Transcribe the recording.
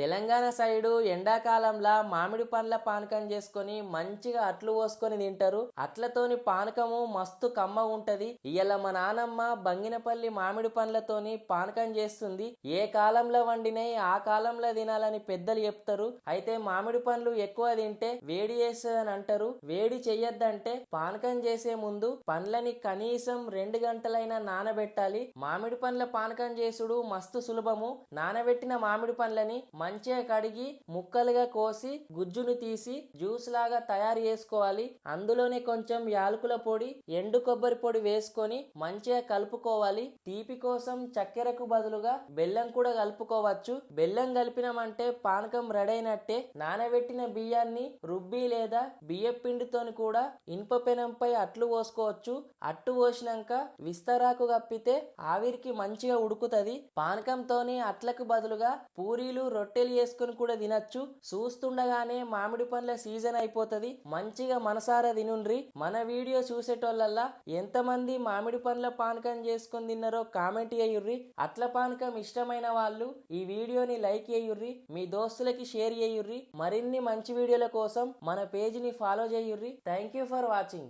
Telangana side ఎండాకాలంలో మామిడి పండ్ల పానకం చేసుకొని మంచిగా అట్లు పోసుకొని తింటారు. అట్లతోని పానకము మస్తు కమ్మ ఉంటది. ఇయ్యాల మా నానమ్మ బంగినపల్లి మామిడి పండ్లతోని పానకం చేస్తుంది. ఏ కాలంలో వండినాయి ఆ కాలంలో తినాలని పెద్దలు చెప్తారు. అయితే మామిడి పండ్లు ఎక్కువ తింటే వేడి చేస్తుందని అంటారు. వేడి చెయ్యొద్దంటే పానకం చేసే ముందు పండ్లని కనీసం రెండు గంటలైనా నానబెట్టాలి. మామిడి పండ్ల పానకం చేసుడు మస్తు సులభము. నానబెట్టిన మామిడి పండ్లని మంచిగా కడిగి ముక్కలుగా కోసి గుజ్జును తీసి జ్యూస్ లాగా తయారు చేసుకోవాలి. అందులోనే కొంచెం యాలకుల పొడి ఎండు కొబ్బరి పొడి వేసుకొని మంచిగా కలుపుకోవాలి. తీపి కోసం చక్కెరకు బదులుగా బెల్లం కూడా కలుపుకోవచ్చు. బెల్లం కలిపినామంటే పానకం రెడీ అయినట్టే. నానబెట్టిన బియ్యాన్ని రుబ్బి లేదా బియ్య పిండితోని కూడా ఇనుప పెనంపై అట్లు పోసుకోవచ్చు. అట్టు పోసినాక విస్తరాకు కప్పితే ఆవిరికి మంచిగా ఉడుకుతుంది. పానకంతోని అట్లకు బదులుగా పూరీలు రొట్టె రొట్టెలు చేసుకుని కూడా తినచ్చు. చూస్తుండగానే మామిడి పండ్ల సీజన్ అయిపోతది. మంచిగా మనసారా తినుండ్రి. మన వీడియో చూసేటోళ్ళల్లా ఎంతమంది మామిడి పండ్ల పానకం చేసుకొని తిన్నారో కామెంట్ చేయుర్రి. అట్ల పానకం ఇష్టమైన వాళ్ళు ఈ వీడియోని లైక్ చేయుర్రి. మీ దోస్తులకి షేర్ చేయుర్రి. మరిన్ని మంచి వీడియోల కోసం మన పేజ్ని follow చేయుర్రి. Thank you for watching.